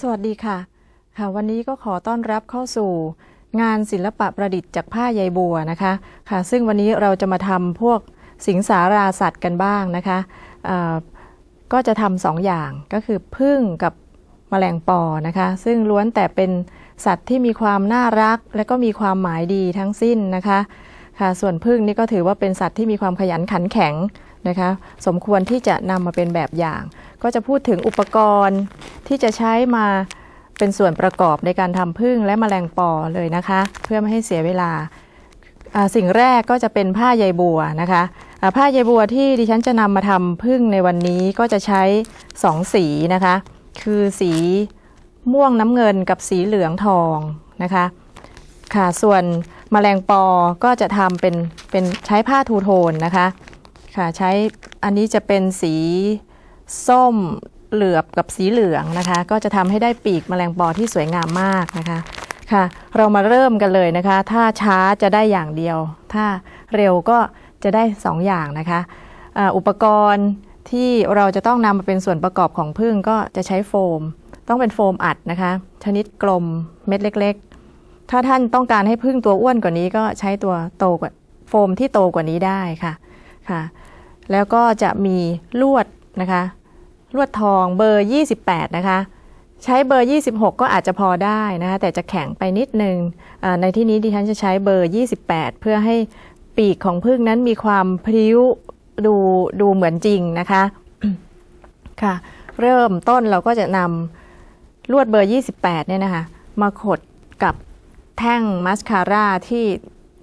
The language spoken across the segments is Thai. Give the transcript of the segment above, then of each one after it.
สวัสดีค่ะ ค่ะ วันนี้ก็ขอต้อนรับเข้าสู่งานศิลปะประดิษฐ์จากผ้าใยบัวนะคะ ค่ะ ซึ่งวันนี้เราจะมาทำพวกสิงสาราสัตว์กันบ้างนะคะอ่อก็จะทำสองอย่างก็คือพึ่งกับแมลงปอนะคะ ซึ่งล้วนแต่เป็นสัตว์ที่มีความน่ารัก และก็มีความหมายดีทั้งสิ้นนะคะ ค่ะ ส่วนพึ่งนี่ก็ถือว่าเป็นสัตว์ที่มีความขยันขันแข็ง นะคะสมควรที่จะนำมาเป็นแบบอย่าง ก็จะพูดถึงอุปกรณ์ที่จะใช้มาเป็นส่วนประกอบในการทำพึ่งและแมลงปอเลยนะคะ เพื่อไม่ให้เสียเวลา สิ่งแรกก็จะเป็นผ้าใยบัวนะคะผ้าใยบัวที่ดิฉันจะนำมาทำพึ่งในวันนี้ก็จะใช้สองสีนะคะ คือสีม่วงน้ำเงินกับสีเหลืองทองนะคะค่ะส่วนแมลงปอก็จะทำเป็นเป็นใช้ผ้าทูโทนนะคะ ค่ะใช้อันนี้จะเป็นสีส้มเหลือบกับสีเหลืองนะคะ ก็จะทำให้ได้ปีกแมลงปอที่สวยงามมากนะคะค่ะ เรามาเริ่มกันเลยนะคะ ถ้าช้าจะได้อย่างเดียว ถ้าเร็วก็จะได้สองอย่างนะคะอ,อุปกรณ์ที่เราจะต้องนำมาเป็นส่วนประกอบของพึ่งก็จะใช้โฟม ต้องเป็นโฟมอัดนะคะ ชนิดกลมเม็ดเล็ก ๆ ถ้าท่านต้องการให้พึ่งตัวอ้วนกว่านี้ก็ใช้ตัวโตกว่าโฟมที่โตกว่านี้ได้ค่ะค่ะ แล้วก็จะมีลวดนะคะลวดทองเบอร์ 28 นะคะ ใช้เบอร์ 26 ก็อาจจะพอได้นะคะแต่จะแข็งไปนิดนึงอ่าในที่นี้ดิฉันจะใช้เบอร์ 28 เพื่อให้ปีกของพึ่งนั้นมีความพริ้วดูดูเหมือนจริงนะคะค่ะ เริ่มต้นเราก็จะนำลวดเบอร์ 28 เนี่ยนะคะ มาขดกับแท่งมาสคาร่าที่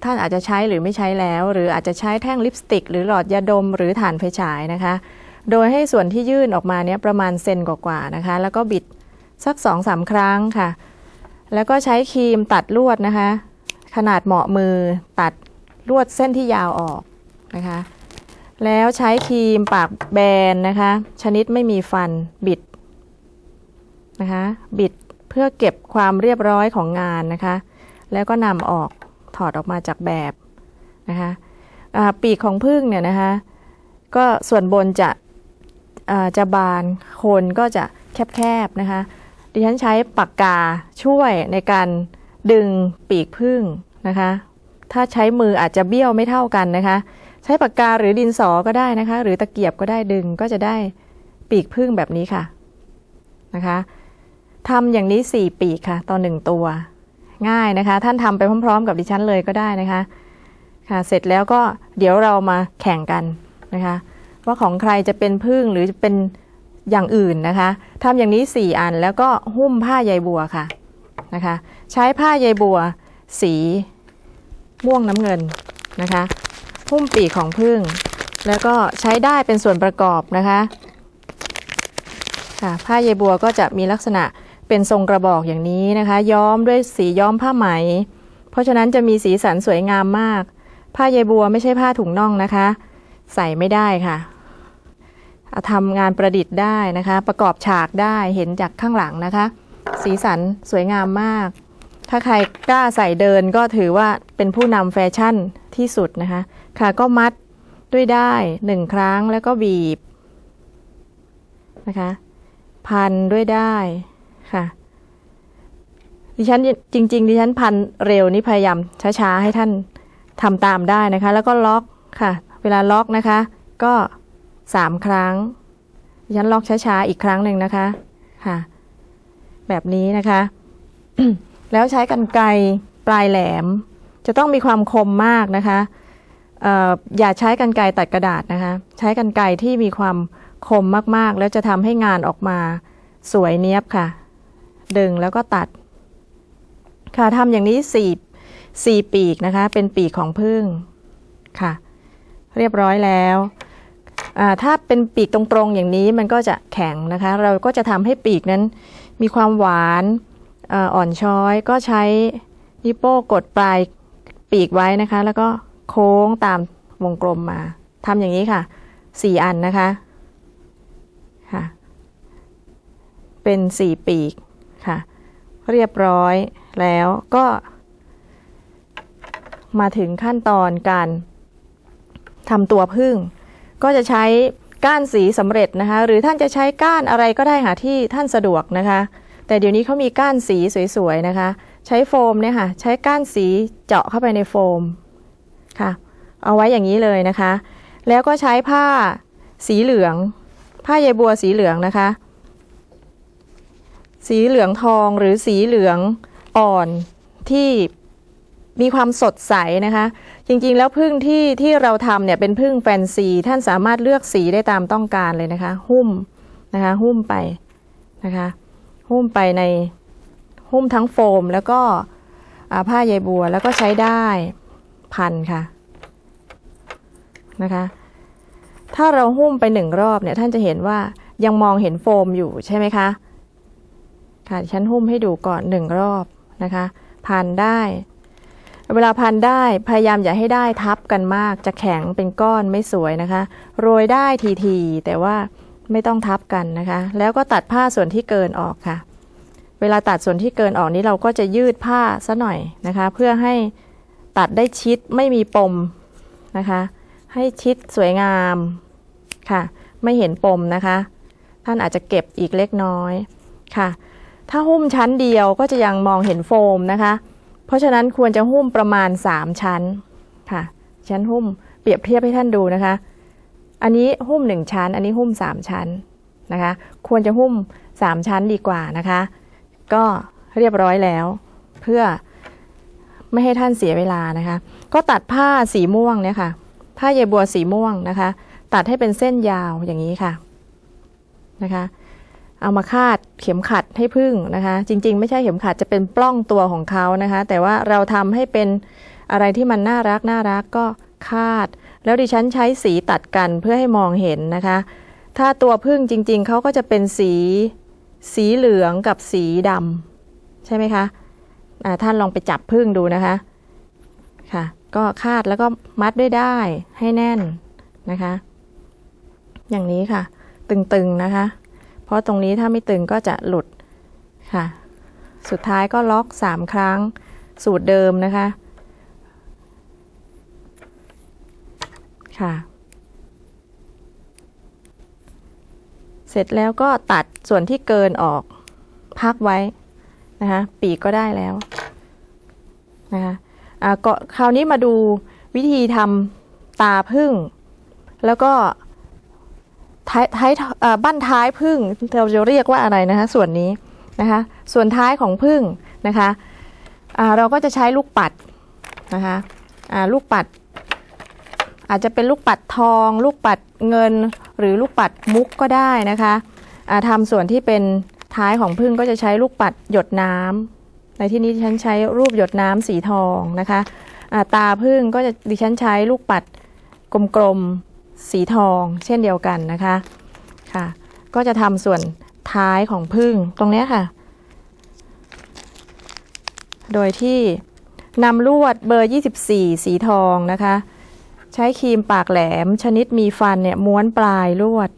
ท่านอาจจะใช้หรือไม่ใช้แล้ว หรืออาจจะใช้แท่งลิปสติก หรือหลอดยาดมหรือถ่านไฟฉายนะคะ โดยให้ส่วนที่ยื่นออกมาเนี้ยประมาณเซนกว่าๆนะคะ แล้วก็บิดสักสองสามครั้งค่ะ แล้วก็ใช้ครีมตัดลวดนะคะ ขนาดเหมาะมือตัดลวดเส้นที่ยาวออกนะคะ แล้วใช้ครีมปากแบนนะคะ ชนิดไม่มีฟันบิดนะคะ บิดเพื่อเก็บความเรียบร้อยของงานนะคะ แล้วก็นำออก ถอดออกมาจากแบบนะคะปีกของพึ่งเนี่ยนะคะก็ส่วนบนจะจะบานโคนก็จะแคบๆนะคะดิฉันใช้ปากกาช่วยในการดึงปีกพึ่งนะคะ ถ้าใช้มืออาจจะเบี้ยวไม่เท่ากันนะคะ ใช้ปากกาหรือดินสอก็ได้นะคะ หรือตะเกียบก็ได้ดึงก็จะได้ปีกพึ่งแบบนี้ค่ะนะคะทำอย่างนี้ 4 ปีกค่ะต่อหนึ่งตัว ง่ายนะคะ ท่านทำไปพร้อม ๆ กับดิฉันเลยก็ได้นะคะค่ะเสร็จแล้วก็เดี๋ยวเรามาแข่งกันนะคะ ว่าของใครจะเป็นพึ่งหรือจะเป็นอย่างอื่นนะคะทำอย่างนี้ 4 อันแล้วก็หุ้มผ้าใยบัวค่ะนะคะ ใช้ผ้าใยบัว สีม่วงน้ำเงินนะคะหุ้มปีกของพึ่งแล้วก็ใช้ได้เป็นส่วนประกอบนะคะค่ะผ้าใยบัวก็จะมีลักษณะ เป็นทรงกระบอกอย่างนี้นะคะ ย้อมด้วยสีย้อมผ้าไหม เพราะฉะนั้นจะมีสีสันสวยงามมาก ผ้าใยบัวไม่ใช่ผ้าถุงน่องนะคะ ใส่ไม่ได้ค่ะเอาทำงานประดิษฐ์ได้นะคะ ประกอบฉากได้เห็นจากข้างหลังนะคะ สีสันสวยงามมาก ถ้าใครกล้าใส่เดินก็ถือว่าเป็นผู้นำแฟชั่นที่สุดนะคะ ค่ะก็มัดด้วยได้หนึ่งครั้งแล้วก็บีบนะคะ พันด้วยได้ ค่ะ ดิฉันจริง ๆ ดิฉันพันเร็วนี่พยายามช้าๆให้ท่านทำตามได้นะคะ แล้วก็ล็อกค่ะ เวลาล็อกนะคะ ก็สามครั้ง ดิฉันล็อกช้าๆอีกครั้งหนึ่งนะคะค่ะ แบบนี้นะคะ แล้วใช้กันไกรปลายแหลม จะต้องมีความคมมากนะคะเอ่ออย่าใช้กันไกรตัดกระดาษนะคะ ใช้กันไกรที่มีความคมมากๆ แล้วจะทำให้งานออกมาสวยเนี้ยบค่ะ ดึงแล้วก็ตัด ค่ะทำอย่างนี้สี่สี่ปีกนะคะ เป็นปีกของพึ่งค่ะ เรียบร้อยแล้วอ่าถ้าเป็นปีกตรงๆอย่างนี้มันก็จะแข็งนะคะ เราก็จะทำให้ปีกนั้นมีความหวานอ่อนช้อยก็ใช้นิวโป้กดปลายปีกไว้นะคะ แล้วก็โค้งตามวงกลมมาทำอย่างนี้ค่ะสี่อันนะคะค่ะ เป็นสี่ปีก ค่ะ เรียบร้อยแล้วก็ มาถึงขั้นตอนการทำตัวพึ่ง ก็จะใช้ก้านสีสำเร็จนะคะ หรือท่านจะใช้ก้านอะไรก็ได้ค่ะที่ท่านสะดวกนะคะ แต่เดี๋ยวนี้เขามีก้านสีสวยๆนะคะ ใช้โฟมเนี่ยค่ะ ใช้ก้านสีเจาะเข้าไปในโฟมค่ะ เอาไว้อย่างนี้เลยนะคะ แล้วก็ใช้ผ้าสีเหลือง ผ้าใยบัวสีเหลืองนะคะ สีเหลืองทองหรือสีเหลืองอ่อนที่มีความสดใสนะคะ จริงๆ แล้วพึ่งที่ที่เราทำเนี่ยเป็นพึ่งแฟนซี ท่านสามารถเลือกสีได้ตามต้องการเลยนะคะ หุ้มนะคะหุ้มไปนะคะ หุ้มไปในหุ้มทั้งโฟมแล้วก็ผ้าใยบัวแล้วก็ใช้ได้พันค่ะนะคะ ถ้าเราหุ้มไปหนึ่งรอบเนี่ยท่านจะเห็นว่ายังมองเห็นโฟมอยู่ใช่ไหมคะ ค่ะฉันหุ้มให้ดูก่อนหนึ่งรอบนะคะ พันได้ เวลาพันได้พยายามอย่าให้ได้ทับกันมาก จะแข็งเป็นก้อนไม่สวยนะคะ โรยได้ทีๆแต่ว่าไม่ต้องทับกันนะคะ แล้วก็ตัดผ้าส่วนที่เกินออกค่ะ เวลาตัดส่วนที่เกินออกนี้เราก็จะยืดผ้าซะหน่อยนะคะ เพื่อให้ตัดได้ชิดไม่มีปมนะคะ ให้ชิดสวยงามค่ะ ไม่เห็นปมนะคะ ท่านอาจจะเก็บอีกเล็กน้อยค่ะ ถ้าหุ้มชั้นเดียวก็จะยังมองเห็นโฟมนะคะ เพราะฉะนั้นควรจะหุ้มประมาณ 3 ชั้นค่ะ ชั้นหุ้มเปรียบเทียบให้ท่านดูนะคะ อันนี้หุ้ม 1 ชั้น อันนี้หุ้ม 3 ชั้นนะคะ ควรจะหุ้ม 3 ชั้นดีกว่านะคะ ก็เรียบร้อยแล้ว เพื่อไม่ให้ท่านเสียเวลานะคะ ก็ตัดผ้าสีม่วงเนี่ยค่ะ ผ้าใยบัวสีม่วงนะคะ ตัดให้เป็นเส้นยาวอย่างนี้ค่ะนะคะ เอามาคาดเข็มขัดให้พึ่งนะคะ จริง ๆ ไม่ใช่เข็มขัดจะเป็นปล้องตัวของเขานะคะ แต่ว่าเราทำให้เป็นอะไรที่มันน่ารักน่ารักก็คาด แล้วดิฉันใช้สีตัดกันเพื่อให้มองเห็นนะคะ ถ้าตัวพึ่งจริง ๆเขาก็จะเป็นสีสีเหลืองกับสีดำใช่ไหมคะะท่านลองไปจับพึ่งดูนะคะค่ะ ก็คาดแล้วก็มัดด้วยได้ให้แน่นนะคะ อย่างนี้ค่ะ ตึงๆนะคะ เพราะตรงนี้ถ้าไม่ตึงก็จะหลุดค่ะ สุดท้ายก็ล็อก 3 ครั้งสูตรเดิมนะคะ ค่ะ เสร็จแล้วก็ตัดส่วนที่เกินออกพักไว้นะคะปีกก็ได้แล้วนะคะอ่าก็คราวนี้มาดูวิธีทำตาพึ่ง แล้วก็ ท้ายท้ายอ่าบั้นท้ายพึ่งเราจะเรียกว่าอะไรนะคะส่วนนี้นะคะส่วนท้ายของพึ่งนะคะเราก็จะใช้ลูกปัดนะคะลูกปัด อาจจะเป็นลูกปัดทอง ลูกปัดเงิน หรือลูกปัดมุกก็ได้นะคะทำส่วนที่เป็นท้ายของพึ่งก็จะใช้ลูกปัดหยดน้ำในที่นี้ดิฉันใช้รูปหยดน้ำสีทองนะคะตาพึ่งก็จะดิฉันใช้ลูกปัดกลมๆ สีทองเช่นเดียวกันนะคะค่ะ ก็จะทำส่วนท้ายของพึ่งตรงนี้ค่ะ โดยที่นำลวดเบอร์ 24 สีทองนะคะ ใช้ครีมปากแหลมชนิดมีฟันเนี่ยม้วนปลายลวด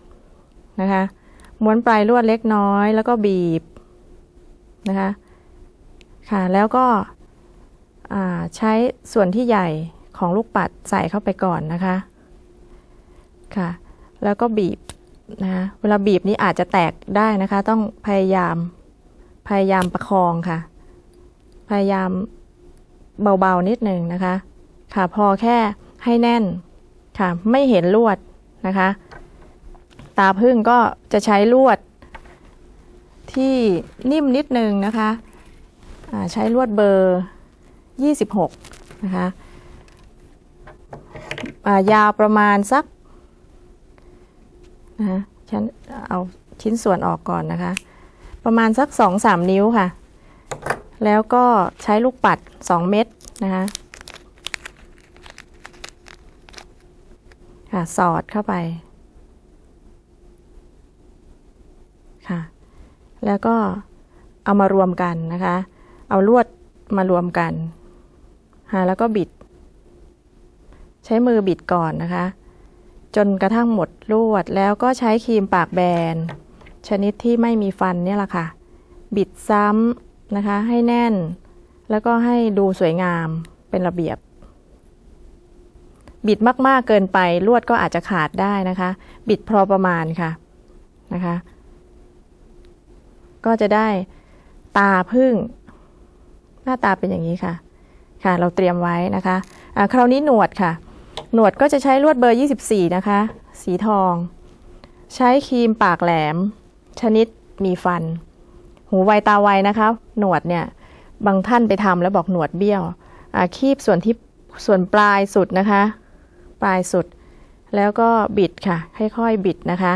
นะคะ ม้วนปลายลวดเล็กน้อยแล้วก็บีบนะคะค่ะแล้วก็ใช้ส่วนที่ใหญ่ของลูกปัดใส่เข้าไปก่อนนะคะ ค่ะ แล้วก็บีบนะเวลาบีบนี้อาจจะแตกได้นะคะ ต้องพยายามพยายามประคองค่ะ พยายามเบาๆนิดหนึ่งนะคะ ค่ะพอแค่ให้แน่นค่ะ ไม่เห็นลวดนะคะ ตาพึ่งก็จะใช้ลวด ที่นิ่มนิดหนึ่งนะคะใช้ลวดเบอร์ 26 นะคะยาวประมาณสัก นะคะฉันเอาชิ้นส่วนออกก่อนนะคะ ประมาณสัก2-3นิ้วค่ะ แล้วก็ใช้ลูกปัด2เม็ดนะคะค่ะสอดเข้าไปค่ะ แล้วก็เอามารวมกันนะคะ เอาลวดมารวมกันค่ะแล้วก็บิด ใช้มือบิดก่อนนะคะ จนกระทั่งหมดลวด แล้วก็ใช้ครีมปากแบน ชนิดที่ไม่มีฟันเนี่ยแหละค่ะ บิดซ้ำนะคะให้แน่น แล้วก็ให้ดูสวยงามเป็นระเบียบ บิดมากๆเกินไปลวดก็อาจจะขาดได้นะคะ บิดพอประมาณค่ะนะคะ ก็จะได้ตาพึ่ง หน้าตาเป็นอย่างนี้ค่ะค่ะ เราเตรียมไว้นะคะะคราวนี้หนวดค่ะ หนวดก็จะใช้ลวดเบอร์ 24 นะคะ สีทอง ใช้ครีมปากแหลม ชนิดมีฟัน หูไวตาไวนะคะ หนวดเนี่ย บางท่านไปทำแล้วบอกหนวดเบี้ยวอาคีบส่วนที่ส่วนปลายสุดนะคะ ปลายสุด แล้วก็บิดค่ะ ค่อยๆบิดนะคะ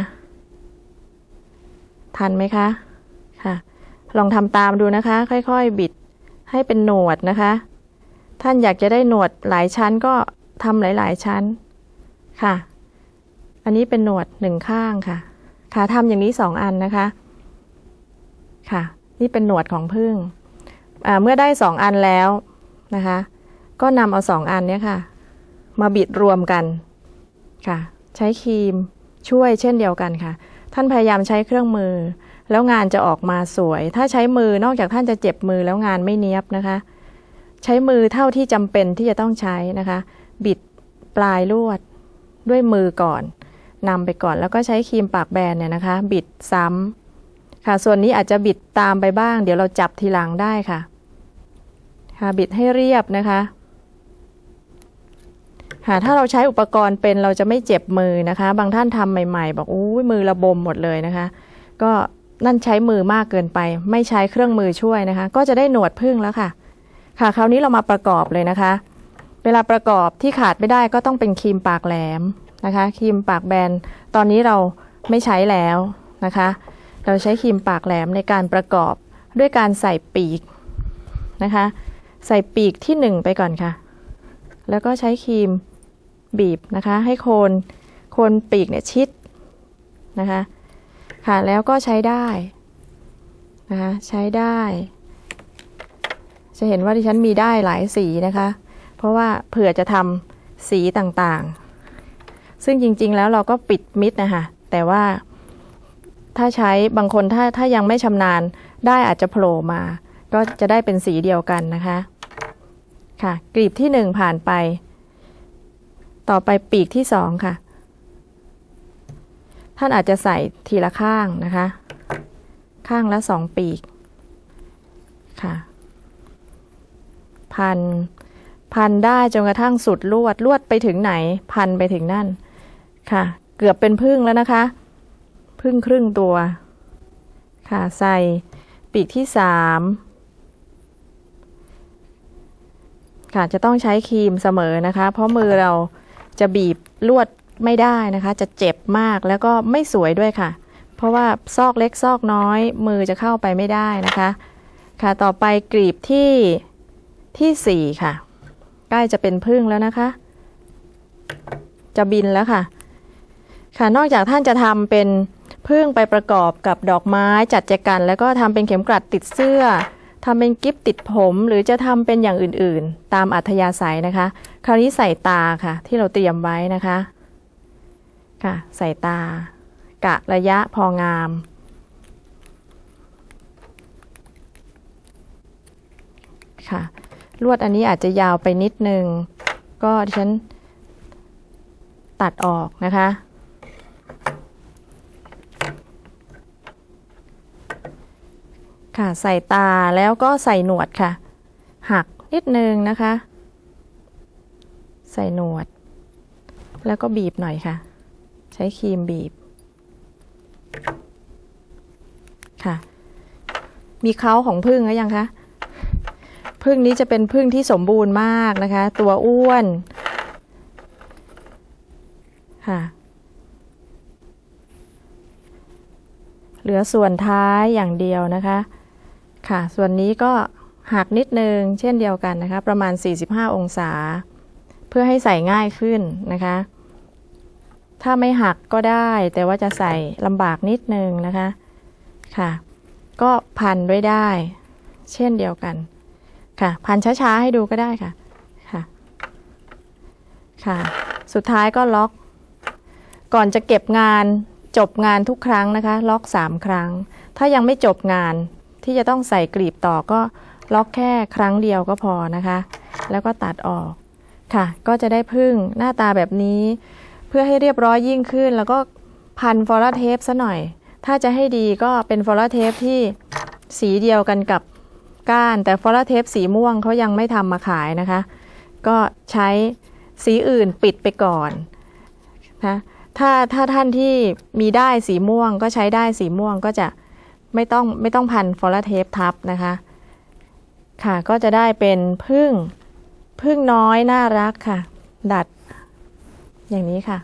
ทันไหมคะ ค่ะ ลองทำตามดูนะคะ ค่อยๆบิดให้เป็นหนวดนะคะ ท่านอยากจะได้หนวดหลายชั้นก็ ทำหลาย ๆ ชั้นค่ะ อันนี้เป็นหนวดหนึ่งข้างค่ะค่ะทำอย่างนี้สองอันนะคะ ค่ะ นี่เป็นหนวดของพึ่งอ่าเมื่อได้สองอันแล้วนะคะ ก็นำเอาสองอันเนี้ยค่ะ มาบิดรวมกันค่ะ ใช้ครีมช่วยเช่นเดียวกันค่ะ ท่านพยายามใช้เครื่องมือ แล้วงานจะออกมาสวย ถ้าใช้มือนอกจากท่านจะเจ็บมือแล้วงานไม่เนียบนะคะ ใช้มือเท่าที่จำเป็นที่จะต้องใช้นะคะ บิดปลายลวดด้วยมือก่อนนำไปก่อนแล้วก็ใช้ครีมปากแบนเนี่ยนะคะ บิดซ้ำค่ะ ส่วนนี้อาจจะบิดตามไปบ้าง เดี๋ยวเราจับทีหลังได้ค่ะ ค่ะบิดให้เรียบนะคะค่ะถ้าเราใช้อุปกรณ์เป็นเราจะไม่เจ็บมือนะคะ บางท่านทำใหม่ๆ บอกอู้ยมือระบมหมดเลยนะคะ ก็นั่นใช้มือมากเกินไป ไม่ใช้เครื่องมือช่วยนะคะ ก็จะได้หนวดพึ่งแล้วค่ะ ค่ะ คราวนี้เรามาประกอบเลยนะคะ เวลาประกอบที่ขาดไม่ได้ก็ต้องเป็นครีมปากแหลมนะคะครีมปากแบนตอนนี้เราไม่ใช้แล้วนะคะ เราใช้ครีมปากแหลมในการประกอบด้วยการใส่ปีกนะคะ ใส่ปีกที่หนึ่งไปก่อนค่ะ แล้วก็ใช้ครีมบีบนะคะ ให้โคนโคนปีกเนี่ยชิดนะคะค่ะแล้วก็ใช้ได้นะคะใช้ได้ จะเห็นว่าดิฉันมีได้หลายสีนะคะ ราะว่าเผื่อจะทำสีต่างๆ ซึ่งจริงๆแล้วเราก็ปิดมิดนะคะแต่ว่าถ้าใช้บางคนถ้าถ้ายังไม่ชำนาญได้อาจจะโผล่มา ก็จะได้เป็นสีเดียวกันนะคะค่ะกลีบที่หนึ่งผ่านไป ต่อไปปีกที่สองค่ะ ท่านอาจจะใส่ทีละข้างนะคะ ข้างละสองปีกค่ะ พัน พันได้จนกระทั่งสุดลวดลวดไปถึงไหน พันไปถึงนั่น ค่ะ เกือบเป็นพึ่งแล้วนะคะ พึ่งครึ่งตัว ค่ะใส่ปีกที่สามค่ะจะต้องใช้ครีมเสมอนะคะ เพราะมือเราจะบีบลวดไม่ได้นะคะ จะเจ็บมากแล้วก็ไม่สวยด้วยค่ะ เพราะว่าซอกเล็กซอกน้อย มือจะเข้าไปไม่ได้นะคะ ค่ะต่อไปกรีบที่ที่สี่ค่ะ ล้จะเป็นพึ่งแล้วนะคะ จะบินแล้วค่ะ ค่ะนอกจากท่านจะทำเป็นพึ่งไปประกอบกับดอกไม้จัดแจกัน แล้วก็ทำเป็นเข็มกลัดติดเสื้อทำเป็นกิฟติดผม หรือจะทำเป็นอย่างอื่นๆ ตามอัธยาศัยนะคะ คราวนี้ใส่ตาค่ะ ที่เราเตรียมไว้นะคะค่ะใส่ตา กะระยะพองามค่ะ ลวดอันนี้อาจจะยาวไปนิดนึง ก็ดิฉันตัดออกนะคะ ค่ะใส่ตาแล้วก็ใส่หนวดค่ะ หักนิดนึงนะคะ ใส่หนวด แล้วก็บีบหน่อยค่ะ ใช้ครีมบีบ ค่ะ มีเขาของพึ่งหรือยังคะ พึ่งนี้จะเป็นพึ่งที่สมบูรณ์มากนะคะ ตัวอ้วนค่ะ เหลือส่วนท้ายอย่างเดียวนะคะ ค่ะ ส่วนนี้ก็หักนิดนึงเช่นเดียวกันนะคะ ประมาณ 45 องศา เพื่อให้ใส่ง่ายขึ้นนะคะ ถ้าไม่หักก็ได้ แต่ว่าจะใส่ลำบากนิดนึงนะคะ ค่ะ ก็พันไว้ได้ เช่นเดียวกัน ค่ะ พันช้าๆให้ดูก็ได้ค่ะ ค่ะ ค่ะ สุดท้ายก็ล็อก ก่อนจะเก็บงานจบงานทุกครั้งนะคะ ล็อกสามครั้ง ถ้ายังไม่จบงานที่จะต้องใส่กลีบต่อก็ล็อกแค่ครั้งเดียวก็พอนะคะ แล้วก็ตัดออกค่ะ ก็จะได้พึ่งหน้าตาแบบนี้ เพื่อให้เรียบร้อยยิ่งขึ้น แล้วก็พันฟอลลเทปซะหน่อย ถ้าจะให้ดีก็เป็นฟอลลเทปที่สีเดียวกันกับ ก้าน แต่ฟอลาเทปสีม่วงเขายังไม่ทำมาขายนะคะ ก็ใช้สีอื่นปิดไปก่อนนะถ้าถ้าท่านที่มีได้สีม่วงก็ใช้ได้สีม่วงก็จะไม่ต้องไม่ต้องพันฟอลาเทปทับนะคะ ค่ะก็จะได้เป็นพึ่งพึ่งน้อยน่ารักค่ะ ดัด อย่างนี้ค่ะ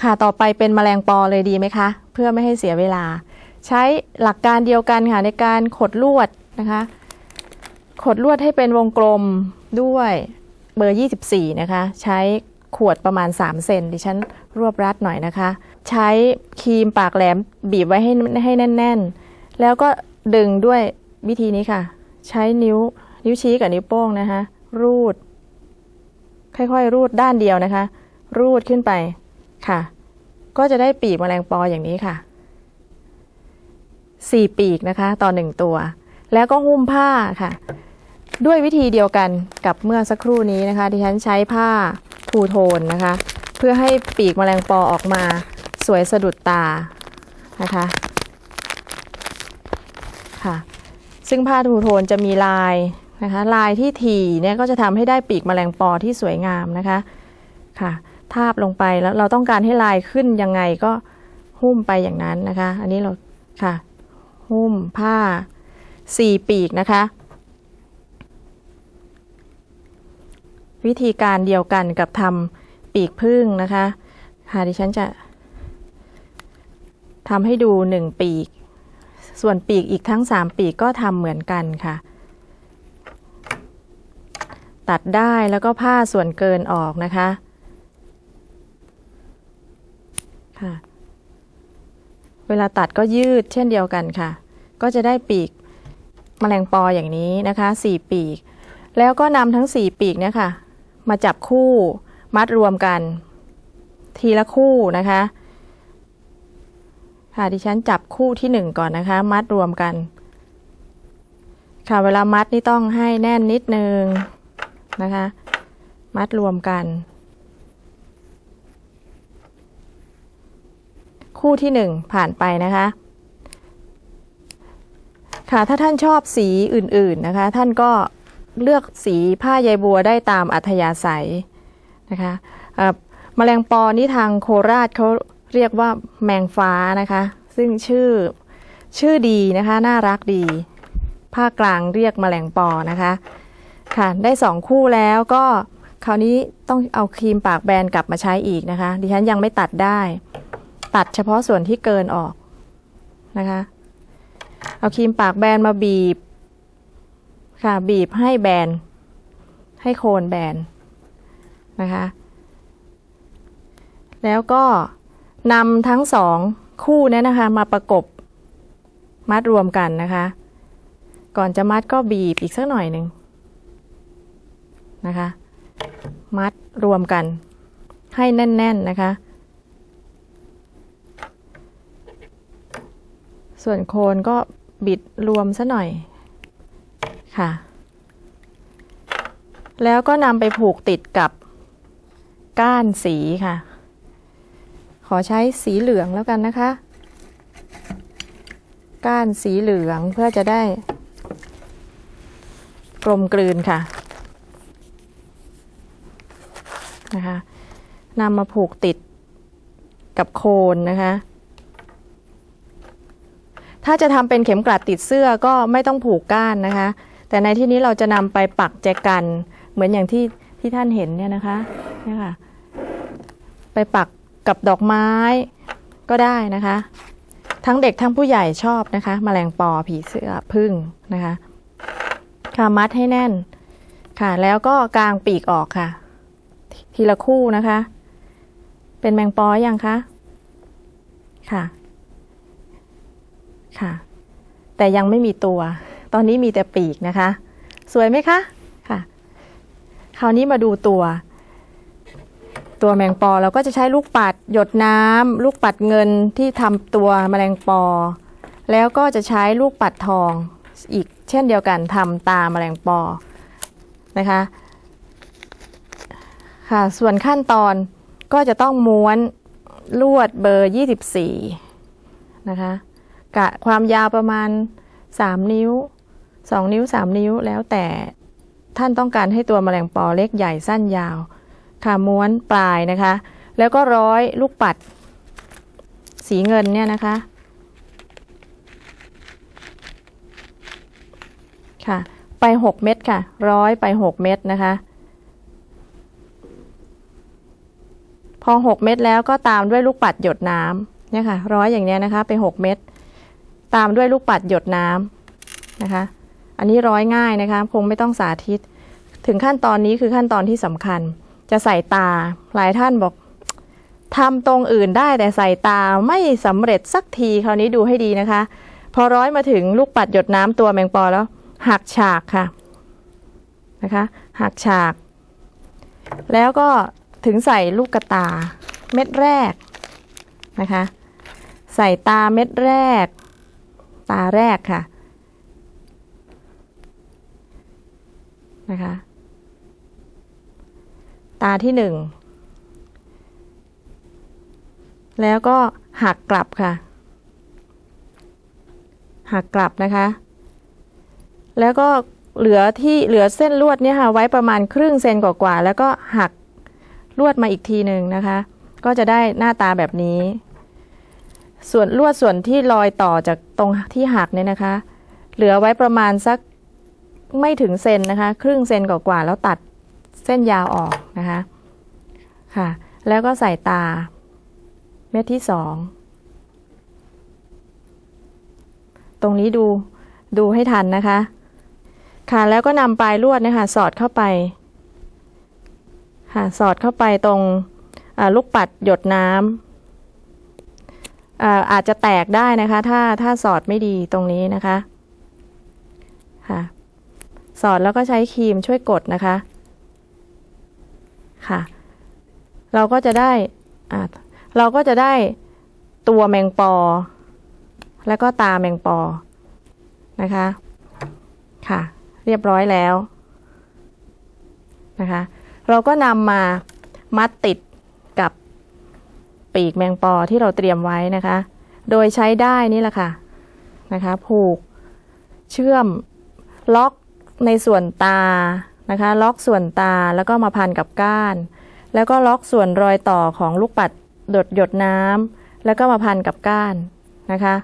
ค่ะต่อไปเป็นแมลงปอเลยดีไหมคะ เพื่อไม่ให้เสียเวลา ใช้หลักการเดียวกันค่ะในการขดลวดนะคะ ขดลวดให้เป็นวงกลมด้วยเบอร์ 24 นะคะ ใช้ขวดประมาณ 3 เซนดิฉันรวบรัดหน่อยนะคะ ใช้ครีมปากแหลมบีบไว้ให้ให้แน่น ๆ แล้วก็ดึงด้วยวิธีนี้ค่ะ ใช้นิ้วนิ้วชี้กับนิ้วโป้งนะคะ รูด ค่อยๆ รูดด้านเดียวนะคะ รูดขึ้นไปค่ะ ก็จะได้ปีกแมลงปออย่างนี้ค่ะ สี่ปีกนะคะต่อหนึ่งตัว แล้วก็หุ้มผ้าค่ะ ด้วยวิธีเดียวกันกับเมื่อสักครู่นี้นะคะที่ฉันใช้ผ้าทูโทนนะคะ เพื่อให้ปีกแมลงปอออกมาสวยสะดุดตานะคะค่ะซึ่งผ้าทูโทนจะมีลายนะคะลายที่ถี่เนี่ยก็จะทำให้ได้ปีกแมลงปอที่สวยงามนะคะค่ะทาบลงไปแล้วเราต้องการให้ลายขึ้นยังไงก็หุ้มไปอย่างนั้นนะคะ อันนี้เราค่ะ หุ้มผ้าสี่ปีกนะคะ วิธีการเดียวกันกับทำปีกพึ่งนะคะค่ะดิฉันจะทำให้ดูหนึ่งปีก ส่วนปีกอีกทั้งสามปีกก็ทำเหมือนกันค่ะ ตัดได้แล้วก็ผ้าส่วนเกินออกนะคะ ค่ะ เวลาตัดก็ยืดเช่นเดียวกันค่ะ ก็จะได้ปีกแมลงปออย่างนี้นะคะสี่ปีก แล้วก็นำทั้งสี่ปีกเนี่ยค่ะ มาจับคู่มัดรวมกัน ทีละคู่นะคะ ค่ะดิฉันจับคู่ที่หนึ่งก่อนนะคะ มัดรวมกัน ค่ะเวลามัดนี่ต้องให้แน่นนิดนึงนะคะ มัดรวมกัน คู่ที่หนึ่งผ่านไปนะคะ ค่ะถ้าท่านชอบสีอื่นๆนะคะ ท่านก็เลือกสีผ้าใยบัวได้ตามอัธยาศัยนะคะเอ่อแมลงปอนี่ทางโคราชเขาเรียกว่าแมงฟ้านะคะ ซึ่งชื่อชื่อดีนะคะ น่ารักดี ภาคกลางเรียกแมลงปอนะคะ ค่ะได้สองคู่แล้วก็คราวนี้ต้องเอาครีมปากแบนกลับมาใช้อีกนะคะ ดิฉันยังไม่ตัดได้ ตัดเฉพาะส่วนที่เกินออกนะคะ เอาครีมปากแบนมาบีบ ค่ะ บีบให้แบน ให้โคนแบนนะคะ แล้วก็นำทั้งสองคู่นี้นะคะ มาประกบมัดรวมกันนะคะ ก่อนจะมัดก็บีบอีกสักหน่อยหนึ่งนะคะ มัดรวมกันให้แน่น ๆ นะคะ ส่วนโคนก็บิดรวมซะหน่อยค่ะ แล้วก็นำไปผูกติดกับก้านสีค่ะ ขอใช้สีเหลืองแล้วกันนะคะ ก้านสีเหลืองเพื่อจะได้ กลมกลืนค่ะนะคะนำมาผูกติดกับโคนนะคะ ถ้าจะทำเป็นเข็มกลัดติดเสื้อก็ไม่ต้องผูกก้านนะคะ แต่ในที่นี้เราจะนำไปปักแจกัน เหมือนอย่างที่ที่ท่านเห็นเนี่ยนะคะเนี่ยค่ะไปปักกับดอกไม้ก็ได้นะคะ ทั้งเด็กทั้งผู้ใหญ่ชอบนะคะแมลงปอผีเสื้อพึ่งนะคะค่ะมัดให้แน่นค่ะ แล้วก็กางปีกออกค่ะ ทีละคู่นะคะ เป็นแมงปอยังคะค่ะ ค่ะ แต่ยังไม่มีตัว ตอนนี้มีแต่ปีกนะคะ สวยไหมคะค่ะ คราวนี้มาดูตัว ตัวแมงปอเราก็จะใช้ลูกปัดหยดน้ำลูกปัดเงินที่ทำตัวแมลงปอ แล้วก็จะใช้ลูกปัดทองอีกเช่นเดียวกันทำตาแมลงปอนะคะค่ะ ส่วนขั้นตอนก็จะต้องม้วนลวดเบอร์ 24 นะคะ กะความยาวประมาณ 3 นิ้ว 2 นิ้ว 3 นิ้วแล้วแต่ท่านต้องการให้ตัวแมลงปอเล็กใหญ่สั้นยาว ค่ะม้วนปลายนะคะ แล้วก็ร้อยลูกปัด สีเงินเนี่ยนะคะ ค่ะ ไป 6 เม็ดค่ะ ร้อยไป 6 เม็ดนะคะ พอ 6 เม็ดแล้วก็ตามด้วยลูกปัดหยดน้ำเนี่ยค่ะ ร้อยอย่างเนี้ยนะคะ ไป 6 เม็ด ตามด้วยลูกปัดหยดน้ำนะคะ อันนี้ร้อยง่ายนะคะ คงไม่ต้องสาธิต ถึงขั้นตอนนี้คือขั้นตอนที่สำคัญ จะใส่ตา หลายท่านบอกทำตรงอื่นได้แต่ใส่ตาไม่สำเร็จสักทีคราวนี้ดูให้ดีนะคะ พอร้อยมาถึงลูกปัดหยดน้ำตัวแมงปอแล้ว หักฉากค่ะนะคะ หักฉาก แล้วก็ถึงใส่ลูกกระตาเม็ดแรกนะคะ ใส่ตาเม็ดแรก ตาแรกค่ะนะคะตาที่หนึ่งแล้วก็หักกลับค่ะ หักกลับนะคะ แล้วก็เหลือที่เหลือเส้นลวดเนี่ยค่ะไว้ประมาณครึ่งเซนกว่าๆแล้วก็หักลวดมาอีกทีหนึ่งนะคะ ก็จะได้หน้าตาแบบนี้ ส่วนลวดส่วนที่ลอยต่อจากตรงที่หักเนี่ยนะคะ เหลือไว้ประมาณสักไม่ถึงเซนนะคะ ครึ่งเซนกว่าๆแล้วตัดเส้นยาวออกนะคะค่ะ แล้วก็ใส่ตา เม็ดที่สองตรงนี้ดูดูให้ทันนะคะ ค่ะแล้วก็นำปลายลวดนะคะสอดเข้าไป ค่ะสอดเข้าไปตรงลูกปัดหยดน้ำ อาจจะแตกได้นะคะ ถ้าถ้าสอดไม่ดีตรงนี้นะคะค่ะสอดแล้วก็ใช้ครีมช่วยกดนะคะค่ะ เราก็จะได้อ่าเราก็จะได้ตัวแมงปอ แล้วก็ตาแมงปอนะคะ ค่ะ เรียบร้อยแล้วนะคะ เราก็นำมามัดติด ปีกแมงปอที่เราเตรียมไว้นะคะ โดยใช้ได้นี่แหละค่ะนะคะ ผูกเชื่อมล็อกในส่วนตานะคะ ล็อกส่วนตาแล้วก็มาพันกับก้าน แล้วก็ล็อกส่วนรอยต่อของลูกปัดดดหยดน้ำแล้วก็มาพันกับก้านนะคะ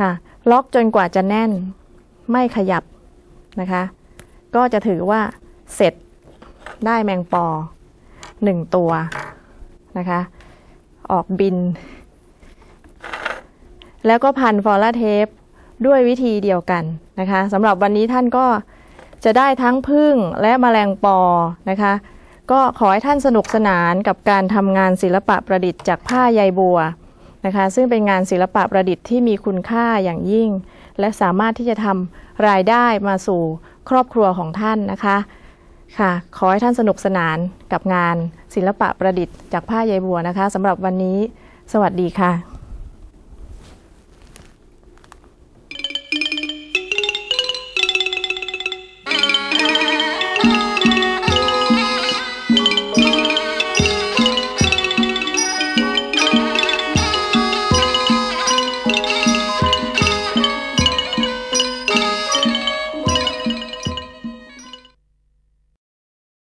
ค่ะ ล็อกจนกว่าจะแน่นไม่ขยับนะคะ ก็จะถือว่าเสร็จได้แมงปอหนึ่งตัวนะคะ ออกบิน แล้วก็พันฟอลลาเทปด้วยวิธีเดียวกันนะคะสำหรับวันนี้ท่านก็จะได้ทั้งพึ่งและแมลงปอนะคะ ก็ขอให้ท่านสนุกสนานกับการทำงานศิลปะประดิษฐ์จากผ้าใยบัวนะคะ ซึ่งเป็นงานศิลปะประดิษฐ์ที่มีคุณค่าอย่างยิ่ง และสามารถที่จะทำรายได้มาสู่ครอบครัวของท่านนะคะ ค่ะ ขอให้ท่านสนุกสนานกับงานศิลปะประดิษฐ์จากผ้าใยบัวนะคะสำหรับวันนี้ สวัสดีค่ะ